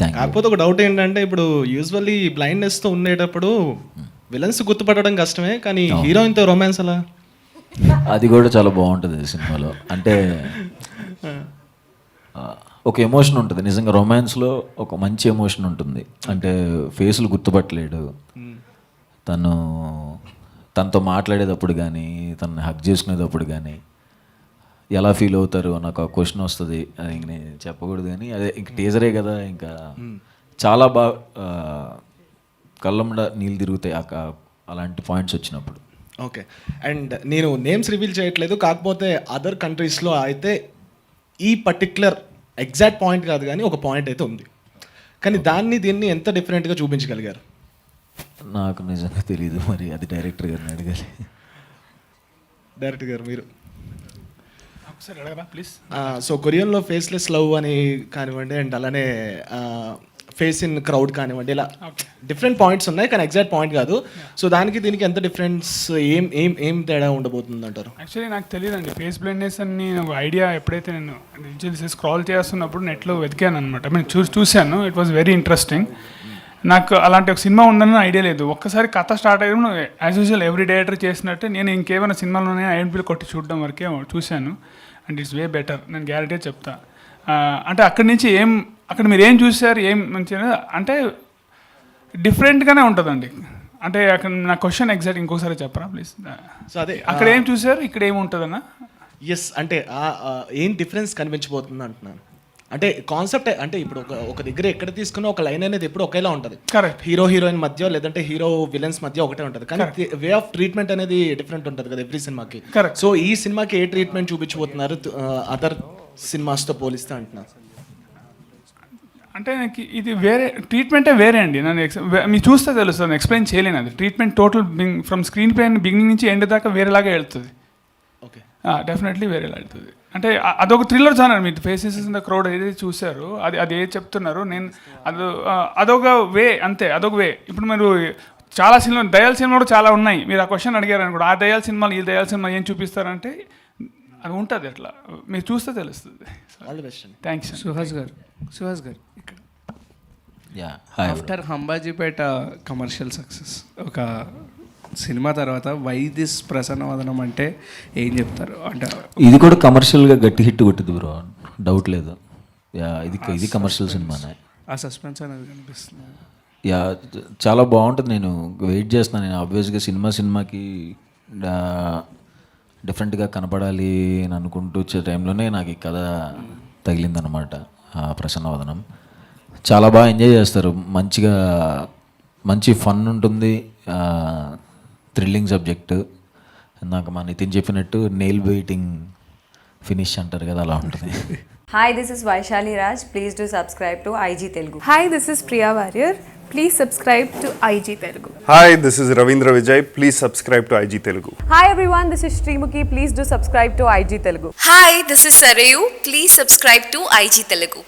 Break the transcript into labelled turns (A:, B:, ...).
A: కాకపోతే ఒక డౌట్ ఏంటంటే ఇప్పుడు యూజువల్లీ బ్లైండ్నెస్తో ఉండేటప్పుడు విలన్స్ గుర్తుపట్టడం కష్టమే కానీ హీరోయిన్తో రొమాన్స్ అలా
B: అది కూడా చాలా బాగుంటుంది సినిమాలో. అంటే ఒక ఎమోషన్ ఉంటుంది. నిజంగా రొమాన్స్లో ఒక మంచి ఎమోషన్ ఉంటుంది. అంటే ఫేసులు గుర్తుపట్టలేడు. తను తనతో మాట్లాడేటప్పుడు కానీ తనని హక్ చేసుకునేటప్పుడు కానీ ఎలా ఫీల్ అవుతారు నాకు ఆ క్వశ్చన్ వస్తుంది. అది ఇంక నేను చెప్పకూడదు కానీ అదే ఇంక టీజరే కదా ఇంకా చాలా బాగా కళ్ళమ్మడ నీళ్ళు తిరుగుతాయి అలాంటి పాయింట్స్ వచ్చినప్పుడు.
A: ఓకే. అండ్ నేను నేమ్స్ రివీల్ చేయట్లేదు కాకపోతే అదర్ కంట్రీస్లో అయితే ఈ పర్టిక్యులర్ ఎగ్జాక్ట్ పాయింట్ కాదు కానీ ఒక పాయింట్ అయితే ఉంది. కానీ దాన్ని దీన్ని ఎంత డిఫరెంట్గా చూపించగలిగారు?
B: నాకు నిజంగా తెలియదు మరి అది డైరెక్టర్ గారిని అడగాలి.
A: డైరెక్ట్ గారు మీరు.
C: ఒకసారి అడగరా ప్లీజ్
A: సో కొరియన్లో ఫేస్లెస్ లవ్ అని కానివ్వండి అండ్ అలానే ఫేస్ ఇన్ క్రౌడ్ కానివ్వండి ఇలా డిఫరెంట్ పాయింట్స్ ఉన్నాయి కానీ ఎగ్జాక్ట్ పాయింట్ కాదు. సో దానికి దీనికి ఎంత డిఫరెన్స్ ఏం ఏం ఏం తేడా ఉండబోతుంది అంటారు
C: యాక్చువల్లీ నాకు తెలియదండి. ఫేస్ బ్లైండ్నెస్ అని ఒక ఐడియా ఎప్పుడైతే నేను చూసి స్క్రాల్ చేస్తున్నప్పుడు నెట్లో వెతికాను అనమాట నేను చూసి చూశాను. ఇట్ వాస్ వెరీ ఇంట్రెస్టింగ్ నాకు అలాంటి ఒక సినిమా ఉందని ఐడియా లేదు. ఒక్కసారి కథ స్టార్ట్ అయ్యడం యాజ్ యూజువల్ ఎవ్రీ డైరెక్టర్ చేసినట్టు నేను ఇంకేమైనా సినిమాలోనే ఐడెంటిఫై కొట్టి చూడడం వరకే చూశాను. And it's way better. నేను గ్యారంటీ చెప్తా. అంటే అక్కడి నుంచి ఏం అక్కడ మీరు ఏం చూశారు ఏం మంచిగా అంటే డిఫరెంట్గానే ఉంటుందండి. అంటే అక్కడ నా క్వశ్చన్ ఎగ్జాక్ట్ ఇంకోసారి చెప్పరా ప్లీజ్
A: సో అదే
C: అక్కడ ఏం చూసారు ఇక్కడ ఏం ఉంటుందన్నా?
A: ఎస్ అంటే ఏం డిఫరెన్స్ కనిపించబోతుంది అంటున్నాను అంటే కాన్సెప్ట్ అంటే ఇప్పుడు ఒక ఒక దగ్గర ఎక్కడ తీసుకున్నా ఒక లైన్ అనేది ఎప్పుడు ఒకేలా ఉంటుంది.
C: కరెక్ట్
A: హీరో హీరోయిన్ మధ్య లేదంటే హీరో విలన్స్ మధ్య ఒకటే ఉంటుంది. కానీ వే ఆఫ్ ట్రీట్మెంట్ అనేది డిఫరెంట్ ఉంటుంది కదా ఎవ్రీ సినిమాకి
C: Correct.
A: సో ఈ సినిమాకి ఏ ట్రీట్మెంట్ చూపించబోతున్నారు? అదర్ సినిమాస్తో పోలిస్తే అంటున్నారు
C: అంటే నాకు ఇది వేరే ట్రీట్మెంటే వేరే అండి. నన్ను ఎక్స్ మీరు చూస్తే తెలుస్తుంది ఎక్స్ప్లెయిన్ చేయలేను అది. Treatment total from screenplay beginning నుంచి ఎండ్ దాకా వేరేలాగా వెళ్తుంది.
A: ఓకే
C: డెఫినెట్లీ వేరేలా వెళ్తుంది. అంటే అదొక థ్రిల్లర్ జానర్ మీరు ఫేసెస్ ఇన్ ద క్రౌడ్ ఏదైతే చూసారో అది అది ఏది చెప్తున్నారు నేను అది అదొక వే అంతే అదొక వే. ఇప్పుడు మీరు చాలా సినిమా దయాల సినిమా కూడా చాలా ఉన్నాయి. మీరు ఆ క్వశ్చన్ అడిగారు అనుకోండి ఆ దయాల సినిమాలు ఈ దయాల సినిమా ఏం చూపిస్తారంటే అది ఉంటుంది అట్లా. మీరు చూస్తే తెలుస్తుంది.
A: ఆల్ బెస్ట్
C: థ్యాంక్స్
D: సుహాస్ గారు సుహాస్ గారు ఇక్కడ. ఆఫ్టర్ హంబాజీపేట కమర్షియల్ సక్సెస్ ఒక సినిమా తర్వాత వై దిస్ ప్రసన్నవదనం అంటే ఏం చెప్తారు? అంటే
B: ఇది కూడా కమర్షియల్గా గట్టి హిట్ కొట్టింది బ్రో డౌట్ లేదు. యా ఇది ఇది కమర్షియల్ సినిమానే.
D: ఆ సస్పెన్స్ అనేది కనిపిస్తుంది.
B: యా చాలా బాగుంటుంది. నేను వెయిట్ చేస్తున్నాను నేను ఆబ్వియస్గా సినిమా సినిమాకి డిఫరెంట్గా కనపడాలి అని అనుకుంటూ వచ్చే టైంలోనే నాకు ఈ కథ తగిలిందనమాట ఆ ప్రసన్నవదనం. చాలా బాగా ఎంజాయ్ చేస్తారు. మంచిగా మంచి ఫన్ ఉంటుంది. థ్రిల్లింగ్ సబ్జెక్ట్ నాకు మా నితిన్ చెప్పినట్టు నెయిల్ బైటింగ్ ఫినిష్ అంటారు కదా అలా ఉంటుంది
E: Hi, this is Vaishali Raj. Please do subscribe to IG Telugu.
F: Hi, this is Priya Warrior. Please subscribe to IG Telugu.
G: Hi this is Ravindra Vijay please subscribe to IG Telugu
E: Hi everyone, this is Srimuki. Please do subscribe to IG Telugu.
H: Hi this is Sarayu please subscribe to IG Telugu